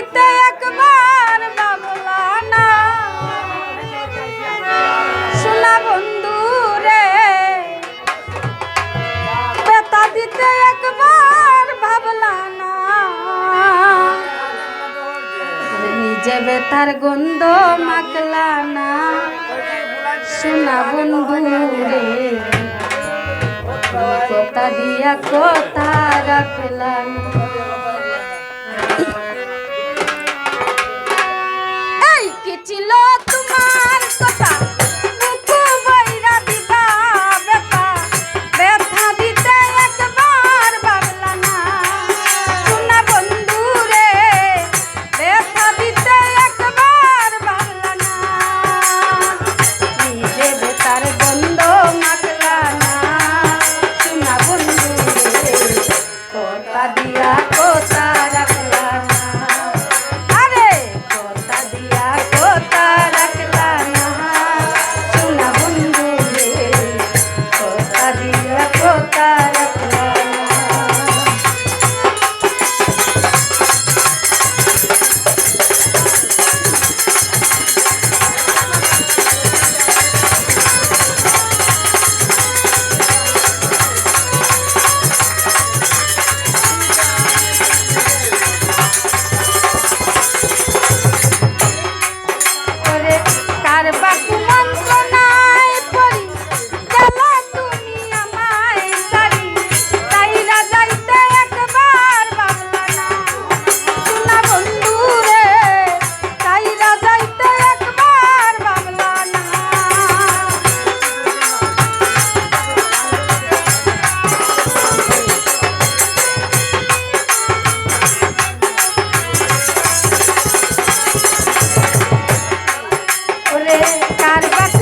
দিতে একবার বাবলা না শোনা বন্ধু রে, বেতা দিতে একবার ভাবলা না নিজে বেতার গন্ধ মাখলা না। শোনা বন্ধু রে, কথা দিয়া কথা রাখলা না কার বাসা